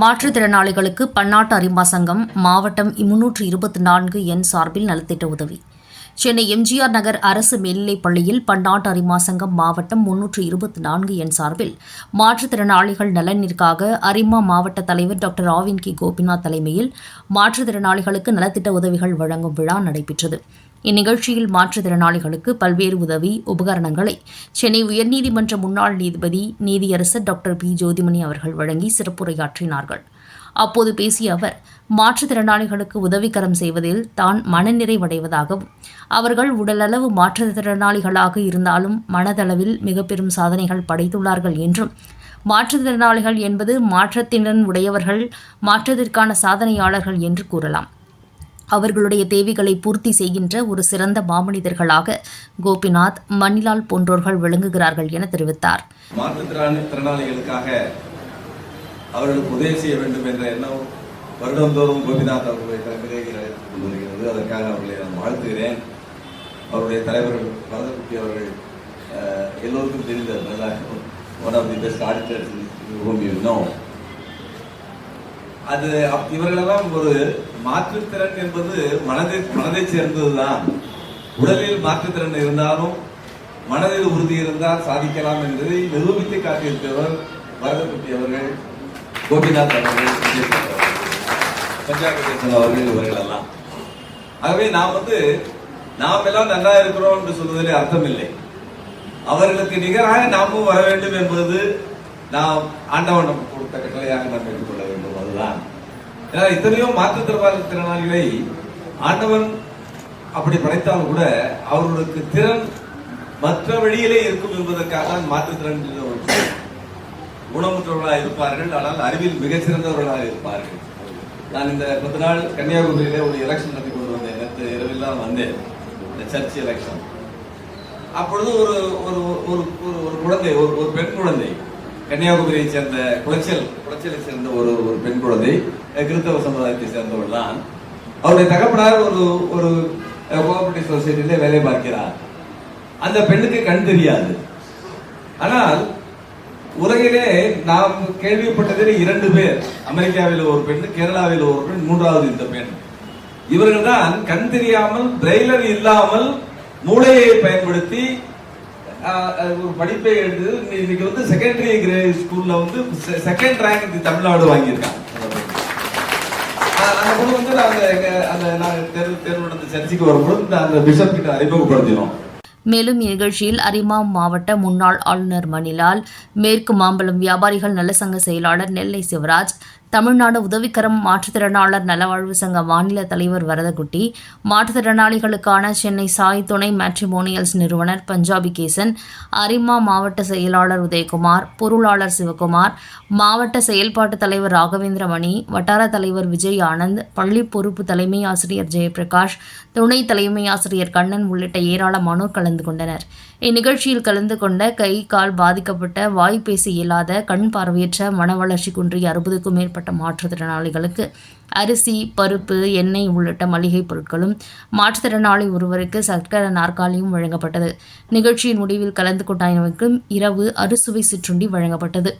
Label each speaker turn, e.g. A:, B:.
A: மாற்றுத்திறனாளிகளுக்கு பன்னாட்டு அரிமா சங்கம் மாவட்டம் முன்னூற்று இருபத்தி நான்கு எண் சார்பில் நலத்திட்ட உதவி. சென்னை எம்ஜிஆர் நகர் அரசு மேல்நிலைப் பள்ளியில் பன்னாட்டு அரிமா சங்கம் மாவட்டம் முன்னூற்று இருபத்தி நான்கு எண் சார்பில் மாற்றுத்திறனாளிகள் நலனிற்காக அரிமா மாவட்ட தலைவர் டாக்டர் ஆவின் கி கோபிநாத் தலைமையில் மாற்றுத்திறனாளிகளுக்கு நலத்திட்ட உதவிகள் வழங்கும் விழா நடைபெற்றது. இந்நிகழ்ச்சியில் மாற்றுத்திறனாளிகளுக்கு பல்வேறு உதவி உபகரணங்களை சென்னை உயர்நீதிமன்ற முன்னாள் நீதிபதி நீதியரசர் டாக்டர் பி ஜோதிமணி அவர்கள் வழங்கி சிறப்புரையாற்றினார்கள். அப்போது பேசிய அவர் மாற்றுத்திறனாளிகளுக்கு உதவிக்கரம் செய்வதில் தான் மனநிறைவடைவதாகவும் அவர்கள் உடலளவு மாற்றுத்திறனாளிகளாக இருந்தாலும் மனதளவில் மிக பெரும் சாதனைகள் படைத்துள்ளார்கள் என்றும் மாற்றுத்திறனாளிகள் என்பது மாற்றத்திறன் உடையவர்கள் மாற்றத்திற்கான சாதனையாளர்கள் என்று கூறலாம். அவர்களுடைய தேவைகளை பூர்த்தி செய்கின்ற ஒரு சிறந்த மாமனிதர்களாக கோபிநாத் மணிலால் போன்றோர்கள் விளங்குகிறார்கள் என தெரிவித்தார்.
B: மாற்றுத்திறனாளிகளுக்காக அவர்களுக்கு உதவி செய்ய வேண்டும் என்ற எண்ணம் வருடந்தோறும் கோபிநாத் அவர்களை தலைமையிலே கொண்டு வருகிறது அதற்காக அவர்களை நான் வாழ்த்துகிறேன். அவருடைய தலைவர்கள் பரதக்குட்டி அவர்கள் அஹ், எல்லோருக்கும் தெரிந்த one of the best auditors whom you know அது அப்- இவர்களெல்லாம் ஒரு மாற்றுத்திறன் என்பது மனதை மனதை சேர்ந்ததுதான். உடலில் மாற்றுத்திறன் இருந்தாலும் மனதில் உறுதி இருந்தால் சாதிக்கலாம் என்பதை நிரூபித்து காட்டியிருக்கிறவர் வரதக்குட்டி அவர்கள். கோபிநாத் அவர்கள் விஜயகாந்த் அவர்கள், பஞ்சாப் ஆகவே நாம் வந்து நாம் எல்லாம் நல்லா இருக்கிறோம் என்று சொல்வதிலே அர்த்தம் இல்லை அவர்களுக்கு நிகராக நாமும் வர வேண்டும் என்பது நாம் ஆண்டவன் நமக்கு கொடுத்த கட்டளையாக நாம் எடுத்துக்கொள்ள வேண்டும். அதுதான். ஏன்னா இத்தனையோ மாற்றுத்திறனாளி திறனாளிகளை ஆண்டவன் அப்படி படைத்தாலும் கூட அவர்களுக்கு திறன் மற்ற வழியிலே இருக்கும் என்பதற்காக தான் மாற்றுத்திறன் குணமுற்றவர்களாக இருப்பார்கள் ஆனால் அறிவில் மிகச்சிறந்தவர்களாக இருப்பார்கள். நான் இந்த பத்து நாள் கன்னியாகுமரியிலே ஒரு எலெக்ஷன் நடத்தி கொண்டு வந்தேன். நேற்று இரவில் தான் வந்தேன். இந்த சர்ச் எலெக்ஷன் அப்பொழுது ஒரு ஒரு ஒரு ஒரு ஒரு குழந்தை ஒரு ஒரு பெண் குழந்தை. கன்னியாகுமரியை சேர்ந்த குளச்சல் குளச்சலை சேர்ந்த ஒரு ஒரு பெண் குழந்தை. கிறிஸ்தவ சமுதாயத்தை சேர்ந்தவள் தான். அவருடைய தகப்பனார் ஒரு ஒரு கோஆபரேட்டிவ் சொசைட்டியில வேலை பார்க்கிறார். அந்த பெண்ணுக்கு கண் தெரியாது. ஆனால் உலகிலே நாம் கேள்விப்பட்டதில் இரண்டு பேர். அமெரிக்காவில் ஒரு பெண் கேரளாவில் ஒரு பெண் மூன்றாவது இந்த பெண். இவர்கள் தான் கண் தெரியாமல் பிரெய்லர் இல்லாமல் மூளையை பயன்படுத்தி ஒரு படிப்பை எடுத்து இன்னைக்கு வந்து செகண்டரி கிரேட் ஸ்கூல்ல வந்து செகண்ட் ரேங்க் தமிழ்நாடு வாங்கியிருக்காங்க. அந்த பொண்ணு வந்து நாங்கள் அந்த நான் தேர்வு தேர்வு நடந்த சர்ச்சைக்கு வரும்போது அந்த பிஷப் கிட்ட அறிமுகப்படுத்தினோம்.
A: மேலும் இந்நிகழ்ச்சியில் அரிமாம் மாவட்ட முன்னாள் ஆளுநர் மணிலால் மேற்கு மாம்பலம் வியாபாரிகள் நலசங்க செயலாளர் நெல்லை சிவராஜ் தமிழ்நாடு உதவிக்கரம் மாற்றுத்திறனாளர் நலவாழ்வு சங்க மாநில தலைவர் வரதகுட்டி மாற்றுத்திறனாளிகளுக்கான சென்னை சாய் துணை மேட்ரிமோனியல்ஸ் நிறுவனர் பஞ்சாபி கேசன் அரிமா மாவட்ட செயலாளர் உதயகுமார் பொருளாளர் சிவகுமார் மாவட்ட செயல்பாட்டு தலைவர் ராகவேந்திர மணி வட்டார தலைவர் விஜய் ஆனந்த் பள்ளி பொறுப்பு தலைமை ஆசிரியர் ஜெயபிரகாஷ் துணை தலைமை ஆசிரியர் கண்ணன் உள்ளிட்ட ஏராளமானோர் கலந்து கொண்டனர். இந்நிகழ்ச்சியில் கலந்து கொண்ட கை கால் பாதிக்கப்பட்ட வாய் பேச இயலாத கண் பார்வையற்ற மன வளர்ச்சி குன்றிய அறுபதுக்கும் மேற்பட்ட மாற்றுத்திறனாளிகளுக்கு அரிசி பருப்பு எண்ணெய் உள்ளிட்ட மளிகைப் பொருட்களும் மாற்றுத்திறனாளி ஒருவருக்கு சர்க்கர நாற்காலியும் வழங்கப்பட்டது. நிகழ்ச்சியின் முடிவில் கலந்து கொண்டவர்களுக்கும் இரவு அறுசுவை சிற்றுண்டி வழங்கப்பட்டது.